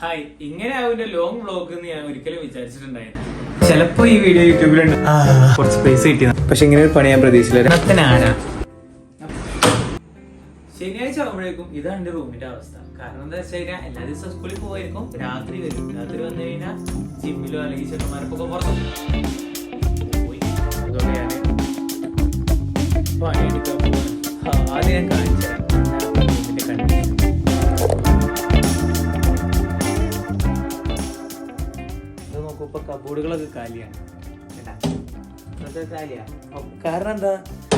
Hi ഇങ്ങനെ ആവില്ല long vlog എന്ന് ഞാൻ ഒരിക്കലും വിചാരിച്ചിട്ടുണ്ടായിരുന്നു ചിലപ്പോ ഈ വീഡിയോ യൂട്യൂബിലുണ്ട്. കുറച്ച് പൈസ കിട്ടിയത് പക്ഷെ ഇങ്ങനെ ഒരു പണി ഞാൻ പ്രതീക്ഷിച്ചില്ല. ശനിയാഴ്ച ആകുമ്പോഴേക്കും ഇതാണ് എന്റെ റൂമിന്റെ അവസ്ഥ. കാരണം എന്താ വെച്ച് കഴിഞ്ഞാൽ എല്ലാ ദിവസവും സ്കൂളിൽ പോയിരിക്കും രാത്രി വരും. രാത്രി വന്നു കഴിഞ്ഞാൽ ജിമ്മിലോ അല്ലെങ്കിൽ ചെറുമാർക്കൊക്കെ പുറത്തു പോയി. അതുകൊണ്ട് ഞാൻ പണിയെടുക്കാൻ ആദ്യം ഞാൻ കാണിച്ചു തരാം ഇപ്പൊ കബോർഡുകളൊക്കെ കാലിയാണ്. കാരണം എന്താ?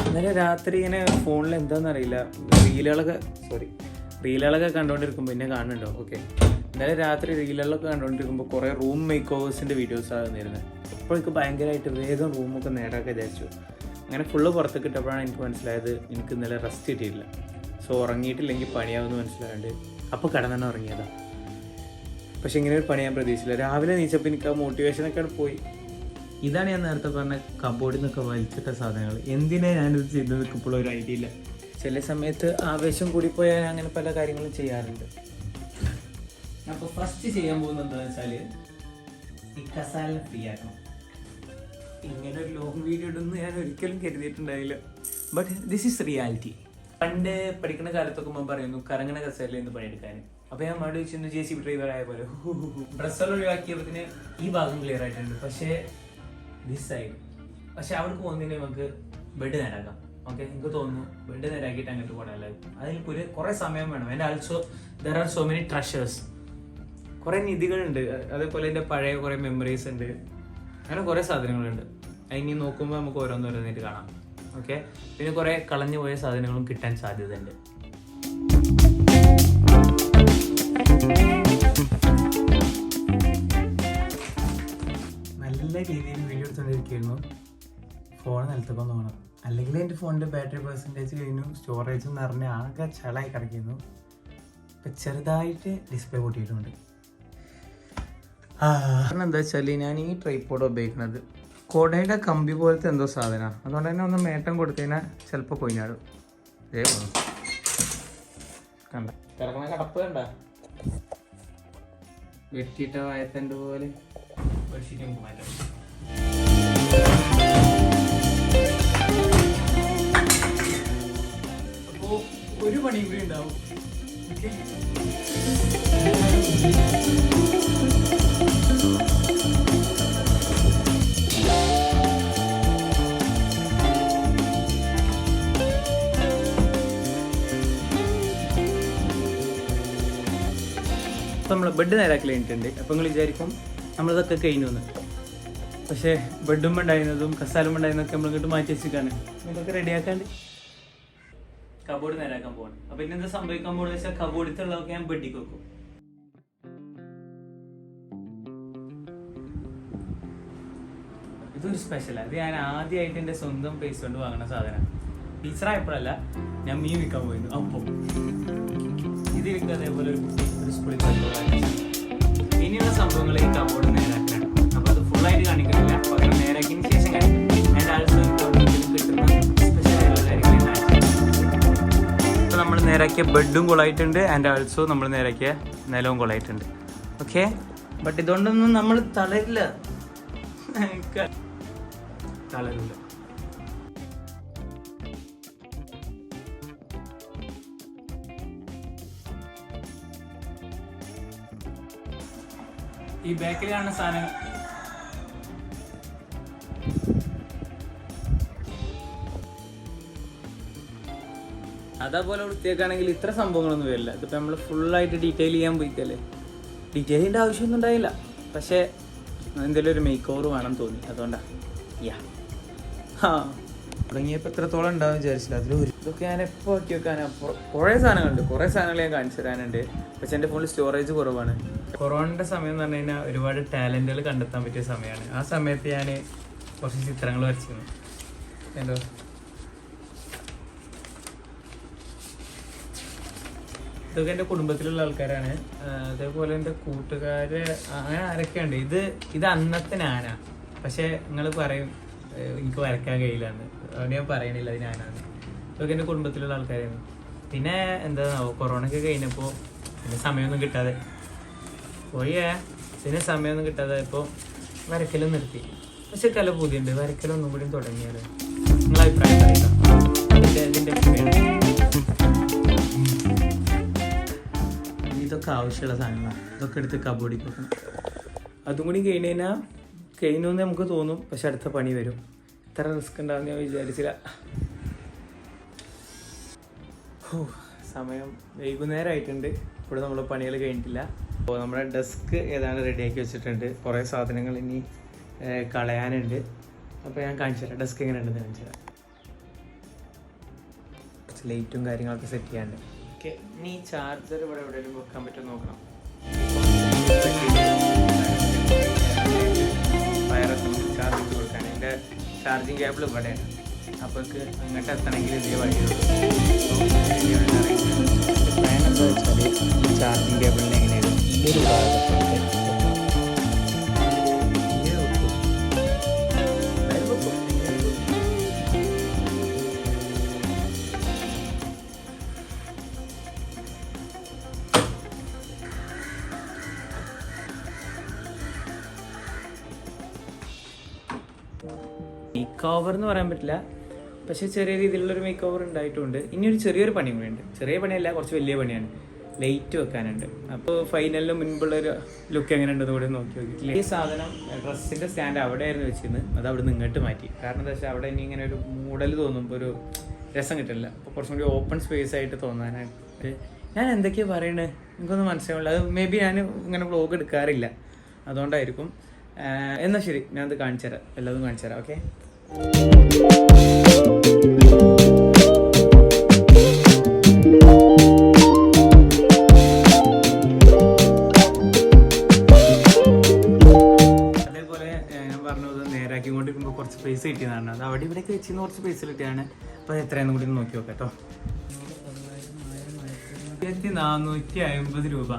ഇന്നലെ രാത്രി ഇങ്ങനെ ഫോണിൽ എന്താന്ന് അറിയില്ല റീലുകളൊക്കെ സോറി റീലുകളൊക്കെ കണ്ടുകൊണ്ടിരിക്കുമ്പോൾ എന്നെ കാണുന്നുണ്ടോ? ഓക്കെ ഇന്നലെ രാത്രി റീലുകളൊക്കെ കണ്ടുകൊണ്ടിരിക്കുമ്പോൾ കുറേ റൂം മേക്ക് ഓവേഴ്സിന്റെ വീഡിയോസ് ആകുന്നിരുന്നത് അപ്പോൾ എനിക്ക് ഭയങ്കരമായിട്ട് വേഗം റൂമൊക്കെ നേടാക്കാൻ വിചാരിച്ചു. അങ്ങനെ ഫുള്ള് പുറത്ത് കിട്ടപ്പോഴാണ് എനിക്ക് മനസ്സിലായത് എനിക്ക് ഇന്നലെ റെസ്റ്റ് കിട്ടിയിട്ടില്ല. സോ ഉറങ്ങിയിട്ടില്ലെങ്കിൽ പണിയാവുമെന്ന് മനസ്സിലായത് അപ്പോൾ കിടന്നാണ് ഉറങ്ങിയതാണ് പക്ഷെ ഇങ്ങനെ ഒരു പണി ഞാൻ പ്രതീക്ഷിച്ചില്ല. രാവിലെ നീച്ചപ്പോൾ എനിക്ക് ആ മോട്ടിവേഷനൊക്കെ പോയി. ഇതാണ് ഞാൻ നേരത്തെ പറഞ്ഞ കബോർഡിൽ നിന്നൊക്കെ വലിച്ചിട്ട സാധനങ്ങൾ. എന്തിനാ ഞാനിത് ചെയ്ത് നിൽക്കുമ്പോൾ ഒരു ഐഡിയ ഇല്ല. ചില സമയത്ത് ആവേശം കൂടിപ്പോയാൽ ഞാൻ അങ്ങനെ പല കാര്യങ്ങളും ചെയ്യാറുണ്ട്. അപ്പോൾ ഫസ്റ്റ് ചെയ്യാൻ പോകുന്നത് എന്താണെന്ന് വെച്ചാൽ ഈ കസാലിന് ഫ്രീ ആക്കണം. ഇങ്ങനെ ഒരു ലോങ് വീഡിയോ ഇടുന്നു ഞാൻ ഒരിക്കലും കരുതിയിട്ടുണ്ടായില്ല. ബട്ട് ദിസ് ഈസ് റിയാലിറ്റി പണ്ട് പഠിക്കുന്ന കാലത്തൊക്കെ മുമ്പ് പറയുന്നു കറങ്ങണ കസേരയിൽ നിന്ന് പണിയെടുക്കാൻ. അപ്പൊ ഞാൻ മടി വെച്ചിരുന്നു ജെ സി ഡ്രൈവർ ആയ പോലെ. ഡ്രസ്സർ ഒഴിവാക്കിയപ്പത്തിന് ഈ ഭാഗം ക്ലിയർ ആയിട്ടുണ്ട്. പക്ഷേ ദിസ് സൈഡ് പക്ഷെ അവിടെ പോകുന്നതിന് നമുക്ക് ബെഡ് നേരാക്കാം. ഓക്കെ എനിക്ക് തോന്നുന്നു ബെഡ് നേരാക്കിയിട്ട് അങ്ങോട്ട് പോകണമല്ലോ അതിൽ ഒരു കുറെ സമയം വേണം. എന്റെ also there are so many treasures കുറെ നിധികളുണ്ട്. അതേപോലെ എന്റെ പഴയ കുറെ മെമ്മറീസ് ഉണ്ട്. അങ്ങനെ കുറെ സാധനങ്ങളുണ്ട്. അതിനി നോക്കുമ്പോൾ നമുക്ക് ഓരോന്നോരോന്നായിട്ട് കാണാം. ഓക്കെ പിന്നെ കുറെ കളഞ്ഞു പോയ സാധനങ്ങളും കിട്ടാൻ സാധ്യതയുണ്ട്. നല്ല രീതിയിൽ വീഡിയോ എടുത്തുകൊണ്ടിരിക്കുന്നു ഫോൺ നിലത്തപ്പം തോന്നണം അല്ലെങ്കിൽ എന്റെ ഫോണിന്റെ ബാറ്ററി പെർസെന്റേജ് കഴിഞ്ഞു സ്റ്റോറേജ് നിറഞ്ഞ് ആകെ ചളായി കിടക്കുന്നു. ഇപ്പം ചെറുതായിട്ട് ഡിസ്പ്ലേ പൊട്ടിയിട്ടുണ്ട്. കാരണം എന്താ വെച്ചാൽ ഞാൻ ഈ ട്രൈപ്പോഡ് ഉപയോഗിക്കുന്നത് കൊടയുടെ കമ്പി പോലത്തെ എന്തോ സാധനമാണ് അതുകൊണ്ട് തന്നെ ഒന്ന് മേട്ടം കൊടുത്തു കഴിഞ്ഞാൽ ചിലപ്പോൾ കൊയിഞ്ഞാടും ഇതേ കണ്ട? കിടക്കണ കടപ്പ് കണ്ട? വെട്ടിയിട്ട വായത്തണ്ട് പോലെ. ഒരു പണിയും കൂടി ഉണ്ടാവും. ബെഡ് നേരാക്കി കഴിഞ്ഞിട്ടുണ്ട് അപ്പോൾ നിങ്ങൾ വിചാരിക്കും നമ്മളിതൊക്കെ കഴിഞ്ഞു എന്ന് പക്ഷേ ബെഡും ഉണ്ടായിരുന്നതും കസാലും ഉണ്ടായിരുന്നതൊക്കെ നമ്മൾ ഇങ്ങോട്ട് മാറ്റി വെച്ചിട്ടാണ് ഇതൊക്കെ റെഡിയാക്കാണ്ട് കബോർഡ് നേരാക്കാൻ പോകണം അപ്പോൾ ഇനി എന്താ സംഭവിക്കാൻ പോകുന്നത് വെച്ചാൽ കബോർഡിത്തുള്ളതൊക്കെ ഞാൻ ബെഡിക്ക് വെക്കും. ഇതൊരു സ്പെഷ്യലാണ് ഇത് ഞാൻ ആദ്യമായിട്ട് എന്റെ സ്വന്തം പൈസ കൊണ്ട് വാങ്ങുന്ന സാധനം ടീച്ചറായപ്പോഴല്ല ഞാൻ മീൻ വിൽക്കാൻ പോയിരുന്നു. അപ്പം. ഇത് വിൽക്കുക അതേപോലെ ഒരു സ്കൂളിൽ പോയി ഇനിയുള്ള സംഭവങ്ങൾ ഈ കബോർഡ് നേരാക്കാണ്. അപ്പോൾ അത് ഫുള്ളായിട്ട് കാണിക്കുന്നില്ല. പകരം നേരാക്കിയതിന് ശേഷം ആൻഡ് നമ്മൾ നേരാക്കിയ ബെഡും കൊളായിട്ടുണ്ട്. ആൻഡ് ആൾസോ നമ്മൾ നേരാക്കിയ നിലവും കൊളായിട്ടുണ്ട്. ഓക്കെ ബട്ട് ഇതുകൊണ്ടൊന്നും നമ്മൾ തളരില്ല. തളരില്ല. ഈ ബേക്കറിയാണ് സാധനങ്ങൾ സാധനം. അതേപോലെ വൃത്തിയാക്കുകയാണെങ്കിൽ ഇത്ര സംഭവങ്ങളൊന്നും വരില്ല. ഇതിപ്പോൾ നമ്മൾ ഫുള്ളായിട്ട് ഡീറ്റെയിൽ ചെയ്യാൻ പോയിക്കല്ലേ ഡീറ്റെയിൽ ചെയ്യേണ്ട ആവശ്യമൊന്നും ഉണ്ടായില്ല. പക്ഷേ എന്തെങ്കിലും ഒരു മേക്ക് ഓവർ വേണം തോന്നി. അതുകൊണ്ടാണ് യാ ആ തുടങ്ങിയപ്പോൾ എത്രത്തോളം ഉണ്ടാവും വിചാരിച്ചില്ല. അതിൽ ഒരു ഇതൊക്കെ ഞാൻ എപ്പോൾ ആക്കി വെക്കാനാ പൊ- കുറേ സാധനങ്ങളുണ്ട്. കുറേ സാധനങ്ങൾ ഞാൻ കാണിച്ചു തരാനുണ്ട്. പക്ഷെ എന്റെ ഫോണിൽ സ്റ്റോറേജ് കുറവാണ്. കൊറോണയുടെ സമയം എന്ന് പറഞ്ഞു കഴിഞ്ഞാൽ ഒരുപാട് ടാലന്റുകൾ കണ്ടെത്താൻ പറ്റിയ സമയമാണ് ആ സമയത്ത് ഞാൻ കുറച്ച് ചിത്രങ്ങൾ വരച്ചിരുന്നു. എന്തോ? ഇതൊക്കെ എന്റെ കുടുംബത്തിലുള്ള ആൾക്കാരാണ്. അതേപോലെ എന്റെ കൂട്ടുകാര് അങ്ങനെ ആരൊക്കെയുണ്ട്? ഇത് ഇത് അന്നത്തെ ഞാനാ പക്ഷെ നിങ്ങൾ പറയും എനിക്ക് വരക്കാൻ കഴിയില്ലാന്ന്. അതുകൊണ്ട് ഞാൻ പറയണില്ല അത് ഞാനാണ് ഇതൊക്കെ എന്റെ കുടുംബത്തിലുള്ള ആൾക്കാരാണ്. പിന്നെ എന്താ കൊറോണ ഒക്കെ കഴിഞ്ഞപ്പോൾ പിന്നെ സമയമൊന്നും കിട്ടാതെ. പോയേ പിന്നെ സമയമൊന്നും കിട്ടാതെ ഇപ്പോൾ വരക്കലും നിർത്തി. പക്ഷെ കല പുതിയുണ്ട്. വരക്കലൊന്നും കൂടി തുടങ്ങിയത് നിങ്ങളെ അഭിപ്രായം ഇതൊക്കെ ആവശ്യമുള്ള സാധനങ്ങളാണ് ഇതൊക്കെ എടുത്ത് കബഡി വെക്കണം. അതും കൂടി കഴിഞ്ഞ് കഴിഞ്ഞാൽ കഴിഞ്ഞുവെന്ന് നമുക്ക് തോന്നും പക്ഷെ അടുത്ത പണി വരും. ഇത്ര റിസ്ക് ഉണ്ടാവും ഞാൻ വിചാരിച്ചില്ല. സമയം വൈകുന്നേരമായിട്ടുണ്ട്. ഇവിടെ നമ്മൾ പണികൾ കഴിഞ്ഞിട്ടില്ല. അപ്പോൾ നമ്മുടെ ഡെസ്ക് ഏതാണ്ട് റെഡിയാക്കി വെച്ചിട്ടുണ്ട്. കുറേ സാധനങ്ങൾ ഇനി കളയാനുണ്ട്. അപ്പോൾ ഞാൻ കാണിച്ചു തരാം. ഡെസ്ക് എങ്ങനെ ഉണ്ടെന്ന് കാണിച്ചു തരാം. കുറച്ച് ലൈറ്റും കാര്യങ്ങളൊക്കെ സെറ്റ് ചെയ്യാണ്ട് ഓക്കെ ഇനി ചാർജർ ഇവിടെ എവിടെയെങ്കിലും വെക്കാൻ പറ്റുമോ നോക്കണം. വയറൊക്കെ നമുക്ക് ചാർജ് ചെയ്ത് കൊടുക്കാൻ എന്റെ ചാർജിങ് കേബിൾ ഇവിടെയാണ് അപ്പോൾ അങ്ങോട്ട് എത്തണമെങ്കിൽ ഇതേ വഴിയുള്ളൂ പ്ലാൻ എന്താ വെച്ചാൽ ഈ ചാർജിങ് കേബിളിനെ എങ്ങനെയാണ് ഈ ഒരു ഭാഗത്തോട്ട് മേക്ക് ഓവർ എന്ന് പറയാൻ പറ്റില്ല. പക്ഷെ ചെറിയ രീതിയിലുള്ളൊരു മേക്ക് ഓവർ ഉണ്ടായിട്ടുണ്ട്. ഇനി ഒരു ചെറിയൊരു പണി കൂടിയുണ്ട് ചെറിയ പണിയല്ല കുറച്ച് വലിയ പണിയാണ്. ലൈറ്റ് വെക്കാനുണ്ട്. അപ്പോൾ ഫൈനലിന് മുൻപുള്ള ഒരു ലുക്ക് എങ്ങനെ ഉണ്ടെന്ന് കൂടി നോക്കി നോക്കിയിട്ടില്ല? ഈ സാധനം ഡ്രസ്സിന്റെ സ്റ്റാൻഡ് അവിടെയായിരുന്നു വെച്ചിരുന്നത്. അത് അവിടെ നിന്ന് ഇങ്ങോട്ട് മാറ്റി. കാരണം എന്താ വെച്ചാൽ അവിടെ ഇനി ഇങ്ങനെ ഒരു മൂടൽ തോന്നുമ്പോൾ ഒരു രസം കിട്ടില്ല അപ്പോൾ കുറച്ചും കൂടി ഓപ്പൺ സ്പേസ് ആയിട്ട് തോന്നാനായിട്ട്. ഞാൻ എന്തൊക്കെയാണ് പറയണത് എനിക്കൊന്നും മനസ്സിലാവില്ല അത് മേ ബി ഞാൻ ഇങ്ങനെ വ്ലോഗ് എടുക്കാറില്ല. അതുകൊണ്ടായിരിക്കും. എന്നാൽ എന്നാ ശരി. ഞാനത് കാണിച്ചു തരാം എല്ലാതും കാണിച്ചു തരാം ഓക്കെ കൊണ്ടിരിക്കുമ്പോൾ കുറച്ച് പൈസ കിട്ടിയതാണ്. അത് അവിടെ ഇവിടെയൊക്കെ വെച്ചിരുന്ന കുറച്ച് പൈസ കിട്ടിയാണ് അപ്പോൾ എത്രയാണെന്ന് കൂടി നോക്കി നോക്കാം കേട്ടോ. നാനൂറ്റി അമ്പത് രൂപ.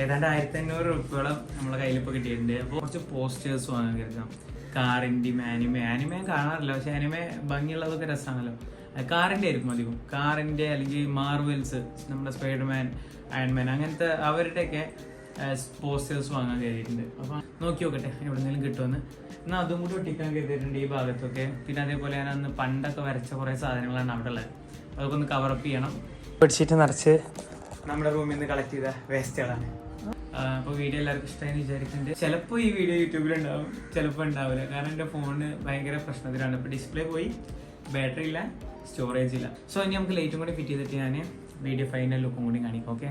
ഏതാണ്ട് ആയിരത്തി അഞ്ഞൂറ് രൂപയോളം നമ്മളെ കയ്യിലിപ്പോൾ കിട്ടിയിട്ടുണ്ട്. അപ്പോൾ കുറച്ച് പോസ്റ്റേഴ്സ് വാങ്ങാൻ കരുതാം. കാറിന്റെ ആനിമേ ആനിമേ കാണാറില്ല. പക്ഷെ ആനിമേ ഭംഗിയുള്ളതൊക്കെ രസമാണല്ലോ കാറിന്റെ ആയിരിക്കും അധികം. കാറിന്റെ അല്ലെങ്കിൽ മാർവൽസ് നമ്മുടെ സ്പൈഡർമാൻ അയൺമാൻ അങ്ങനത്തെ അവരുടെയൊക്കെ പോസ്റ്റേഴ്സ് വാങ്ങാൻ കരുതിയിട്ടുണ്ട്. അപ്പം നോക്കി നോക്കട്ടെ എവിടെന്നെങ്കിലും കിട്ടുമെന്ന് എന്നാൽ അതും കൂടി ഒട്ടിക്കാൻ കരുതിയിട്ടുണ്ട് ഈ ഭാഗത്തൊക്കെ. പിന്നെ അതേപോലെ ഞാൻ അന്ന് പണ്ടൊക്കെ വരച്ച കുറേ സാധനങ്ങളാണ് അവിടെ ഉള്ളത്. അതൊക്കെ ഒന്ന് കവറപ്പ് ചെയ്യണം. ബെഡ്ഷീറ്റ് നിറച്ച് നമ്മുടെ റൂമിൽ നിന്ന് കളക്ട് ചെയ്ത വേസ്റ്റുകളാണ് അപ്പോൾ വീഡിയോ എല്ലാവർക്കും ഇഷ്ടമായി വിചാരിക്കുന്നുണ്ട്. ചിലപ്പോൾ ഈ വീഡിയോ യൂട്യൂബിൽ ഉണ്ടാവും ചിലപ്പോൾ ഉണ്ടാവില്ല. കാരണം എന്റെ ഫോണിന് ഭയങ്കര പ്രശ്നത്തിലാണ്. ഇപ്പോൾ ഡിസ്പ്ലേ പോയി ബാറ്ററി ഇല്ല സ്റ്റോറേജ് ഇല്ല. സോ ഇനി നമുക്ക് ലൈറ്റും കൂടി ഫിറ്റ് ചെയ്തിട്ട് ഞാൻ വീഡിയോ ഫൈനൽ ലുക്കും കൂടി കാണിക്കാം ഓക്കെ